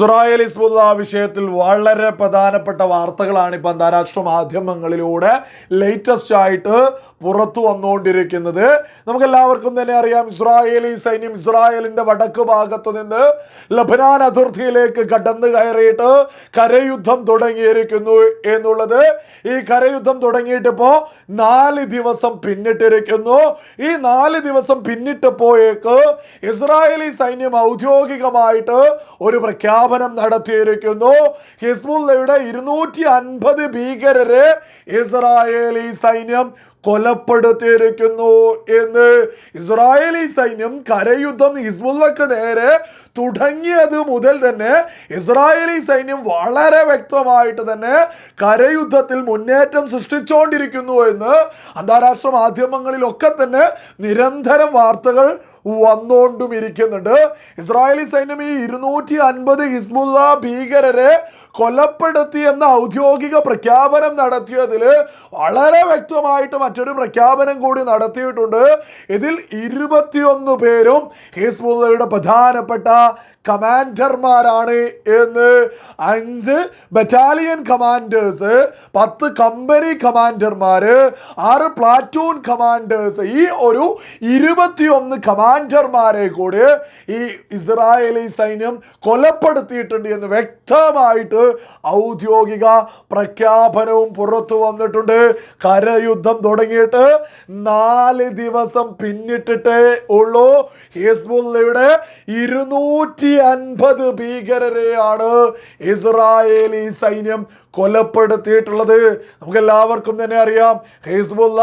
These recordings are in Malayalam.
ഇസ്രായേൽ ഹിസ്ബുല്ല വിഷയത്തിൽ വളരെ പ്രധാനപ്പെട്ട വാർത്തകളാണ് ഇപ്പം അന്താരാഷ്ട്ര മാധ്യമങ്ങളിലൂടെ ലേറ്റസ്റ്റ് ആയിട്ട് പുറത്തു വന്നുകൊണ്ടിരിക്കുന്നത്. നമുക്ക് എല്ലാവർക്കും തന്നെ അറിയാം ഇസ്രായേലി സൈന്യം ഇസ്രായേലിന്റെ വടക്ക് ഭാഗത്ത് നിന്ന് ലബനാൻ അതിർത്തിയിലേക്ക് കടന്നു കയറിയിട്ട് കരയുദ്ധം തുടങ്ങിയിരിക്കുന്നു എന്നുള്ളത്. ഈ കരയുദ്ധം തുടങ്ങിയിട്ട് ഇപ്പോൾ നാല് ദിവസം പിന്നിട്ടിരിക്കുന്നു. ഈ നാല് ദിവസം പിന്നിട്ടപ്പോഴേക്ക് ഇസ്രായേലി സൈന്യം ഔദ്യോഗികമായിട്ട് ഒരു പ്രഖ്യാപനം നടത്തിയിരിക്കുന്നു. ഹിസ്ബുല്ലയുടെ ഇരുന്നൂറ്റി അൻപത് ഭീകരരെ ഇസ്രായേലി സൈന്യം കൊലപ്പെടുത്തിയിരിക്കുന്നു എന്ന്. ഇസ്രായേലി സൈന്യം കരയുദ്ധം ഹിസ്ബുള്ളക്ക് നേരെ തുടങ്ങിയത് മുതൽ തന്നെ ഇസ്രായേലി സൈന്യം വളരെ വ്യക്തമായിട്ട് തന്നെ കരയുദ്ധത്തിൽ മുന്നേറ്റം സൃഷ്ടിച്ചുകൊണ്ടിരിക്കുന്നു എന്ന് അന്താരാഷ്ട്ര മാധ്യമങ്ങളിലൊക്കെ തന്നെ നിരന്തരം വാർത്തകൾ വന്നുകൊണ്ടും ഇരിക്കുന്നുണ്ട്. ഇസ്രായേലി സൈന്യം ഈ ഇരുന്നൂറ്റി അൻപത് ഹിസ്ബുല്ല ഭീകരരെ കൊലപ്പെടുത്തി എന്ന ഔദ്യോഗിക പ്രഖ്യാപനം നടത്തിയതിൽ വളരെ വ്യക്തമായിട്ട് മറ്റൊരു പ്രഖ്യാപനം കൂടി നടത്തിയിട്ടുണ്ട്. ഇതിൽ ഇരുപത്തിയൊന്ന് പേരും ഹിസ്ബുല്ലയുടെ പ്രധാനപ്പെട്ട കമാൻഡർമാരാണ് എന്ന് അഞ്ച് ബറ്റാലിയൻ കമാൻഡേഴ്സ് പത്ത് കമ്പനി കമാൻഡർമാർ ആറ് പ്ലാറ്റൂൺ കമാൻഡേഴ്സ് ഈ ഒരു ഇരുപത്തിയൊന്ന് കമാൻഡർമാരെ കൂടി ഈ ഇസ്രായേലി സൈന്യം കൊലപ്പെടുത്തിയിട്ടുണ്ട് എന്ന് വ്യക്തമായിട്ട് ഔദ്യോഗിക പ്രഖ്യാപനവും പുറത്തു വന്നിട്ടുണ്ട്. കരയുദ്ധം തുടങ്ങിയിട്ട് നാല് ദിവസം പിന്നിട്ടിട്ടേ ഉള്ളൂ. ഹിസ്ബുള്ളയുടെ ഇരുന്നൂറ്റി അൻപത് ഭീകരരെയാണ് ഇസ്രായേലി സൈന്യം കൊലപ്പെടുത്തിയിട്ടുള്ളത്. നമുക്ക് എല്ലാവർക്കും തന്നെ അറിയാം ഹിസ്ബുള്ള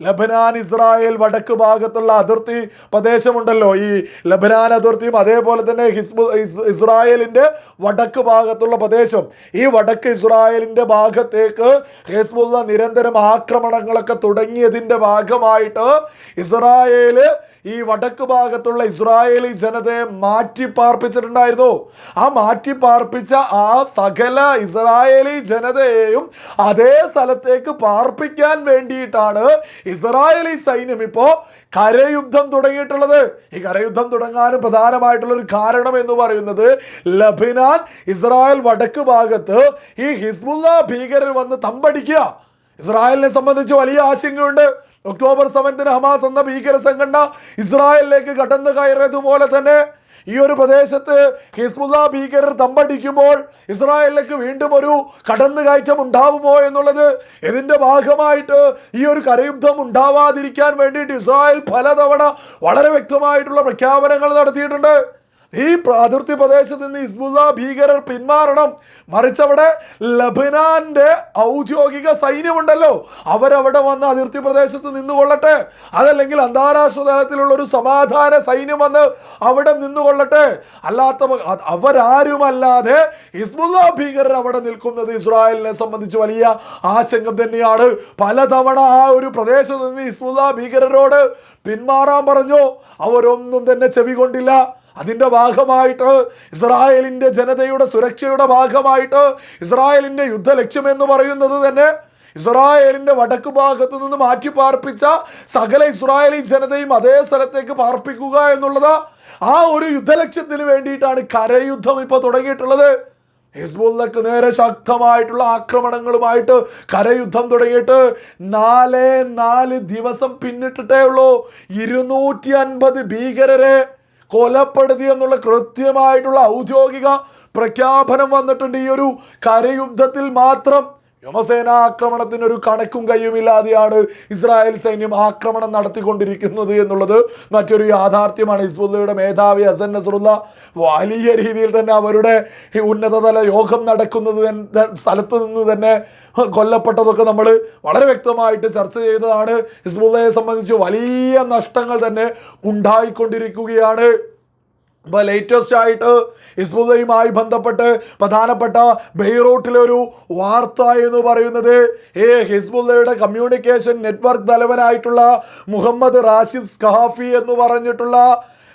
ലബനാൻ ഇസ്രായേൽ വടക്ക് ഭാഗത്തുള്ള അതിർത്തി പ്രദേശമുണ്ടല്ലോ. ഈ ലബനാൻ അതിർത്തിയും അതേപോലെ തന്നെ ഹിസ്ബു ഇസ് ഇസ്രായേലിന്റെ വടക്ക് ഭാഗത്തുള്ള പ്രദേശം. ഈ വടക്ക് ഇസ്രായേലിന്റെ ഭാഗത്തേക്ക് ഹിസ്ബുള്ള നിരന്തരം ആക്രമണങ്ങളൊക്കെ തുടങ്ങിയതിന്റെ ഭാഗമായിട്ട് ഇസ്രായേൽ ഈ വടക്ക് ഭാഗത്തുള്ള ഇസ്രായേലി ജനതയെ മാറ്റി പാർപ്പിച്ചിട്ടുണ്ടായിരുന്നു ആ മാറ്റി പാർപ്പിച്ച ആ സകല ഇസ്രായേലി ജനതയെയും അതേ സ്ഥലത്തേക്ക് പാർപ്പിക്കാൻ വേണ്ടിയിട്ടാണ് ഇസ്രായേലി സൈന്യം ഇപ്പോൾ കരയുദ്ധം തുടങ്ങിയിട്ടുള്ളത്. ഈ കരയുദ്ധം തുടങ്ങാനും പ്രധാനമായിട്ടുള്ള ഒരു കാരണം എന്ന് പറയുന്നത് ലബിനാൻ ഇസ്രായേൽ വടക്ക് ഭാഗത്ത് ഈ ഹിസ്ബുല്ല ഭീകരർ വന്ന് തമ്പടിക്കുക. ഇസ്രായേലിനെ സംബന്ധിച്ച് വലിയ ആശങ്കയുണ്ട്. ഒക്ടോബർ സെവൻത്തിന് ഹമാസ് എന്ന ഭീകര സംഘടന ഇസ്രായേലിലേക്ക് കടന്നു കയറിയതുപോലെ തന്നെ ഈ ഒരു പ്രദേശത്ത് ഹിസ്ബുല്ല ഭീകരർ തമ്പടിക്കുമ്പോൾ ഇസ്രായേലിലേക്ക് വീണ്ടും ഒരു കടന്നുകയറ്റം ഉണ്ടാവുമോ എന്നുള്ളത് ഇതിന്റെ ഭാഗമായിട്ട് ഈ ഒരു കരയുദ്ധം ഉണ്ടാവാതിരിക്കാൻ വേണ്ടിയിട്ട് ഇസ്രായേൽ പലതവണ വളരെ വ്യക്തമായിട്ടുള്ള പ്രഖ്യാപനങ്ങൾ നടത്തിയിട്ടുണ്ട്. ഈ അതിർത്തി പ്രദേശത്ത് നിന്ന് ഇസ്ബുല്ല ഭീകരർ പിന്മാറണം. മറിച്ചവിടെ ലബനാന്റെ ഔദ്യോഗിക സൈന്യമുണ്ടല്ലോ. അവരവിടെ വന്ന് അതിർത്തി പ്രദേശത്ത് നിന്നുകൊള്ളട്ടെ. അതല്ലെങ്കിൽ അന്താരാഷ്ട്ര തലത്തിലുള്ള ഒരു സമാധാന സൈന്യം വന്ന് അവിടെ നിന്നുകൊള്ളട്ടെ. അല്ലാത്ത അവരാരുമല്ലാതെ ഇസ്ബുല്ല ഭീകരർ അവിടെ നിൽക്കുന്നത് ഇസ്രായേലിനെ സംബന്ധിച്ച് വലിയ ആശങ്ക തന്നെയാണ്. പലതവണ ആ ഒരു പ്രദേശത്ത് നിന്ന് ഇസ്ബുല്ല ഭീകരരോട് പിന്മാറാൻ പറഞ്ഞു. അവരൊന്നും തന്നെ ചെവി കൊണ്ടില്ല. അതിന്റെ ഭാഗമായിട്ട് ഇസ്രായേലിന്റെ ജനതയുടെ സുരക്ഷയുടെ ഭാഗമായിട്ട് ഇസ്രായേലിന്റെ യുദ്ധ ലക്ഷ്യമെന്ന് പറയുന്നത് തന്നെ ഇസ്രായേലിന്റെ വടക്ക് ഭാഗത്ത് നിന്ന് മാറ്റി പാർപ്പിച്ച സകല ഇസ്രായേലി ജനതയും അതേ സ്ഥലത്തേക്ക് പാർപ്പിക്കുക എന്നുള്ളത് ആ ഒരു യുദ്ധലക്ഷ്യത്തിന് വേണ്ടിയിട്ടാണ് കരയുദ്ധം ഇപ്പോൾ തുടങ്ങിയിട്ടുള്ളത്. ഹിസ്ബുള്ളക്ക് നേരെ ശക്തമായിട്ടുള്ള ആക്രമണങ്ങളുമായിട്ട് കരയുദ്ധം തുടങ്ങിയിട്ട് നാലേ നാല് ദിവസം പിന്നിട്ടിട്ടേ ഉള്ളൂ. ഇരുന്നൂറ്റി അൻപത് ഭീകരരെ കൊലപ്പെടുത്തി എന്നുള്ള കൃത്യമായിട്ടുള്ള ഔദ്യോഗിക പ്രഖ്യാപനം വന്നിട്ടുണ്ട്. ഈ ഒരു കരയുദ്ധത്തിൽ മാത്രം വ്യോമസേന ആക്രമണത്തിന് ഒരു കണക്കും കയ്യുമില്ലാതെയാണ് ഇസ്രായേൽ സൈന്യം ആക്രമണം നടത്തിക്കൊണ്ടിരിക്കുന്നത് എന്നുള്ളത് മറ്റൊരു യാഥാർത്ഥ്യമാണ്. ഹിസ്ബുല്ലയുടെ മേധാവി അസൻ നസറുല്ല വലിയ രീതിയിൽ തന്നെ അവരുടെ ഉന്നതതല യോഗം നടക്കുന്നത് സ്ഥലത്ത് നിന്ന് തന്നെ കൊല്ലപ്പെട്ടതൊക്കെ നമ്മൾ വളരെ വ്യക്തമായിട്ട് ചർച്ച ചെയ്തതാണ്. ഹിസ്ബുല്ലയെ സംബന്ധിച്ച് വലിയ നഷ്ടങ്ങൾ തന്നെ ഉണ്ടായിക്കൊണ്ടിരിക്കുകയാണ്. ഇപ്പോൾ ലേറ്റസ്റ്റ് ആയിട്ട് ഇസ്മുദയുമായി ബന്ധപ്പെട്ട് പ്രധാനപ്പെട്ട ബെയ്റൂട്ടിലെ ഒരു വാർത്ത എന്ന് പറയുന്നത് ഏ ഹിസ്ബുദയുടെ കമ്മ്യൂണിക്കേഷൻ നെറ്റ്വർക്ക് തലവനായിട്ടുള്ള മുഹമ്മദ് റാഷിദ് സ്ഖാഫി എന്ന് പറഞ്ഞിട്ടുള്ള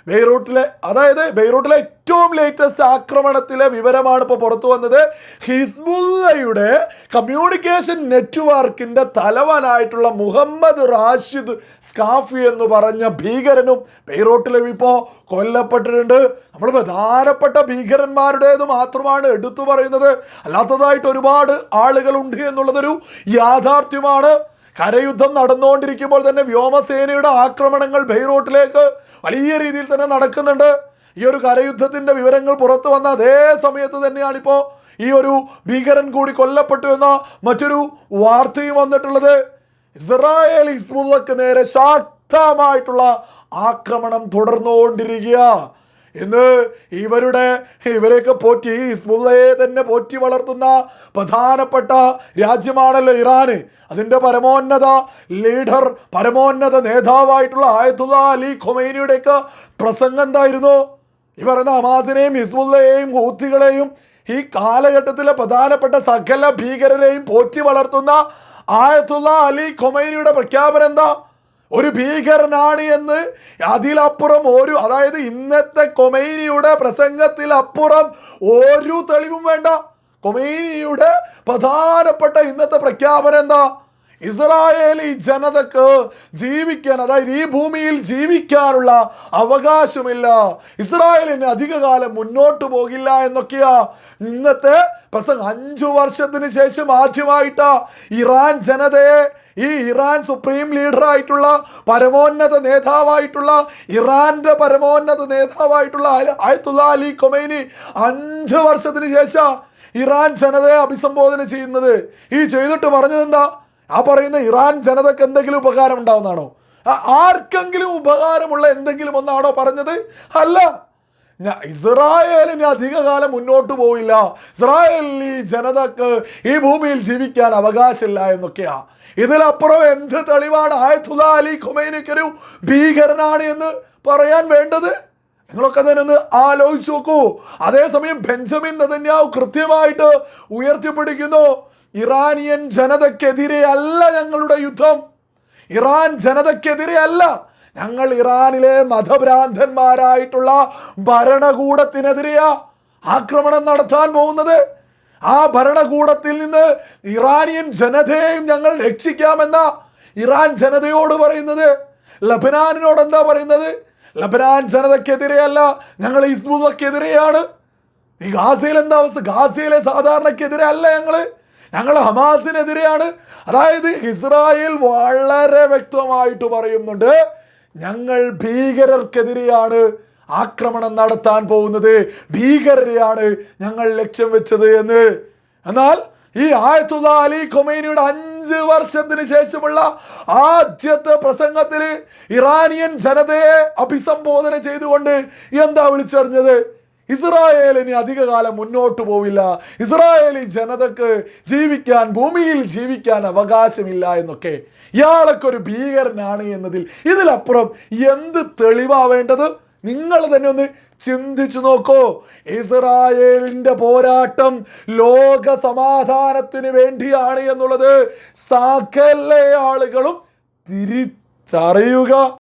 ബെയ്റൂട്ടിലെ അതായത് ബെയ്റൂട്ടിലെ ഏറ്റവും ലേറ്റസ്റ്റ് ആക്രമണത്തിലെ വിവരമാണ് ഇപ്പോൾ പുറത്തു വന്നത്. ഹിസ്ബുല്ലയുടെ കമ്മ്യൂണിക്കേഷൻ നെറ്റ്വർക്കിന്റെ തലവനായിട്ടുള്ള മുഹമ്മദ് റാഷിദ് സ്കാഫി എന്ന് പറഞ്ഞ ഭീകരനും ബെയ്റൂട്ടിലും ഇപ്പോൾ കൊല്ലപ്പെട്ടിട്ടുണ്ട്. നമ്മൾ പ്രധാനപ്പെട്ട ഭീകരന്മാരുടേത് മാത്രമാണ് എടുത്തു പറയുന്നത്. അല്ലാത്തതായിട്ട് ഒരുപാട് ആളുകളുണ്ട് എന്നുള്ളതൊരു യാഥാർത്ഥ്യമാണ്. കരയുദ്ധം നടന്നുകൊണ്ടിരിക്കുമ്പോൾ തന്നെ വ്യോമസേനയുടെ ആക്രമണങ്ങൾ ബെയ്റൂട്ടിലേക്ക് വലിയ രീതിയിൽ തന്നെ നടക്കുന്നുണ്ട്. ഈ ഒരു കരയുദ്ധത്തിന്റെ വിവരങ്ങൾ പുറത്തു വന്ന അതേ സമയത്ത് തന്നെയാണ് ഇപ്പോൾ ഈ ഒരു ഭീകരൻ കൂടി കൊല്ലപ്പെട്ടു എന്ന മറ്റൊരു വാർത്തയും വന്നിട്ടുള്ളത്. ഇസ്രായേൽ ഹിസ്ബുള്ളക്ക് നേരെ ശക്തമായിട്ടുള്ള ആക്രമണം തുടർന്നുകൊണ്ടിരിക്കുക. ഇന്ന് ഇവരുടെ ഇവരെയൊക്കെ പോറ്റി ഇസ്മുള്ളയെ തന്നെ പോറ്റി വളർത്തുന്ന പ്രധാനപ്പെട്ട രാജ്യമാണല്ലോ ഇറാന്. അതിന്റെ പരമോന്നത ലീഡർ പരമോന്നത നേതാവായിട്ടുള്ള ആയത്തുള്ള അലി ഖൊമൈനിയുടെയൊക്കെ പ്രസംഗം എന്തായിരുന്നു? ഈ പറയുന്ന ഹമാസിനെയും ഹിസ്ബുള്ളയെയും ഹൂത്തികളെയും ഈ കാലഘട്ടത്തിലെ പ്രധാനപ്പെട്ട സകല ഭീകരരെയും പോറ്റി വളർത്തുന്ന ആയത്തുള്ള അലി ഖൊമൈനിയുടെ പ്രഖ്യാപനം എന്താ? ഒരു ഭീകരനാണ് എന്ന് അതിലപ്പുറം ഒരു അതായത് ഇന്നത്തെ കൊമൈനിയുടെ പ്രസംഗത്തിൽ അപ്പുറം ഒരു തെളിവും വേണ്ട. കൊമൈനിയുടെ പ്രധാനപ്പെട്ട ഇന്നത്തെ പ്രഖ്യാപനം എന്താ? ഇസ്രായേലി ജനതക്ക് ജീവിക്കാൻ അതായത് ഈ ഭൂമിയിൽ ജീവിക്കാനുള്ള അവകാശമില്ല. ഇസ്രായേലിന് അധികകാലം മുന്നോട്ട് പോകില്ല എന്നൊക്കെയാ ഇന്നത്തെ പ്രസംഗം. അഞ്ചു വർഷത്തിന് ശേഷം ആദ്യമായിട്ടാ ഇറാൻ ജനതയെ ഈ ഇറാൻ സുപ്രീം ലീഡറായിട്ടുള്ള പരമോന്നത നേതാവായിട്ടുള്ള ഇറാന്റെ പരമോന്നത നേതാവായിട്ടുള്ള ആയത്തുള്ള അലി കൊമൈനി അഞ്ച് വർഷത്തിന് ശേഷം ഇറാൻ ജനതയെ അഭിസംബോധന ചെയ്യുന്നത്. ഈ ചെയ്തിട്ട് പറഞ്ഞത് എന്താ ആ പറയുന്ന ഇറാൻ ജനതക്ക് എന്തെങ്കിലും ഉപകാരം ഉണ്ടാവുന്നതാണോ? ആർക്കെങ്കിലും ഉപകാരമുള്ള എന്തെങ്കിലും ഒന്നാണോ പറഞ്ഞത്? അല്ല ഇസ്രായേലിന് അധികകാലം മുന്നോട്ട് പോയില്ല ഇസ്രായേലിൽ ഈ ജനതക്ക് ഈ ഭൂമിയിൽ ജീവിക്കാൻ അവകാശമില്ല എന്നൊക്കെയാ. ഇതിലപ്പുറം എന്ത് തെളിവാണ്? ആയത്തുള്ള അലി ഖുമൈനിക്കൊരു ഭീകരനാണ് എന്ന് പറയാൻ വേണ്ടത്? നിങ്ങളൊക്കെ തന്നെ ഒന്ന് ആലോചിച്ച് നോക്കൂ. അതേസമയം ബെഞ്ചമിൻ നതന്യാവ് കൃത്യമായിട്ട് ഉയർത്തിപ്പിടിക്കുന്നു. ഇറാനിയൻ ജനതക്കെതിരെയല്ല ഞങ്ങളുടെ യുദ്ധം. ഇറാൻ ജനതയ്ക്കെതിരെ അല്ല. ഞങ്ങൾ ഇറാനിലെ മതഭ്രാന്തന്മാരായിട്ടുള്ള ഭരണകൂടത്തിനെതിരെയാ ആക്രമണം നടത്താൻ പോകുന്നത്. ആ ഭരണകൂടത്തിൽ നിന്ന് ഇറാനിയൻ ജനതയെയും ഞങ്ങൾ രക്ഷിക്കാമെന്ന ഇറാൻ ജനതയോട് പറയുന്നത്. ലബനാനിനോട് എന്താ പറയുന്നത്? ലബനാൻ ജനതയ്ക്കെതിരെയല്ല ഞങ്ങൾ ഹിസ്ബുള്ളക്കെതിരെയാണ്. ഈ ഗാസയിൽ എന്താ അവസ്ഥ? ഗാസയിലെ സാധാരണക്കെതിരെ അല്ല ഞങ്ങൾ ഞങ്ങൾ ഹമാസിനെതിരെയാണ്. അതായത് ഇസ്രായേൽ വളരെ വ്യക്തമായിട്ട് പറയുന്നുണ്ട് ഞങ്ങൾ ഭീകരർക്കെതിരെയാണ് ആക്രമണം നടത്താൻ പോകുന്നത്. ഭീകരരെയാണ് ഞങ്ങൾ ലക്ഷ്യം വെച്ചത് എന്ന്. എന്നാൽ ഈ ആയത്തുള്ള അലി ഖൊമൈനിയുടെ അഞ്ച് വർഷത്തിന് ശേഷമുള്ള ആദ്യത്തെ പ്രസംഗത്തിൽ ഇറാനിയൻ ജനതയെ അഭിസംബോധന ചെയ്തുകൊണ്ട് എന്താ വിളിച്ചറിഞ്ഞത്? ഇസ്രായേലിന് അധികകാലം മുന്നോട്ട് പോവില്ല. ഇസ്രായേലി ജനതക്ക് ജീവിക്കാൻ ഭൂമിയിൽ ജീവിക്കാൻ അവകാശമില്ല എന്നൊക്കെ ഇയാളൊക്കെ ഒരു ഭീകരനാണ് എന്നതിൽ ഇതിലപ്പുറം എന്ത് തെളിവാവേണ്ടത്? നിങ്ങൾ തന്നെ ഒന്ന് ചിന്തിച്ചു നോക്കൂ. ഇസ്രായേലിന്റെ പോരാട്ടം ലോക സമാധാനത്തിന് വേണ്ടിയാണ് എന്നുള്ളത്. സകല ആളുകളും തിരിച്ചറിയുക.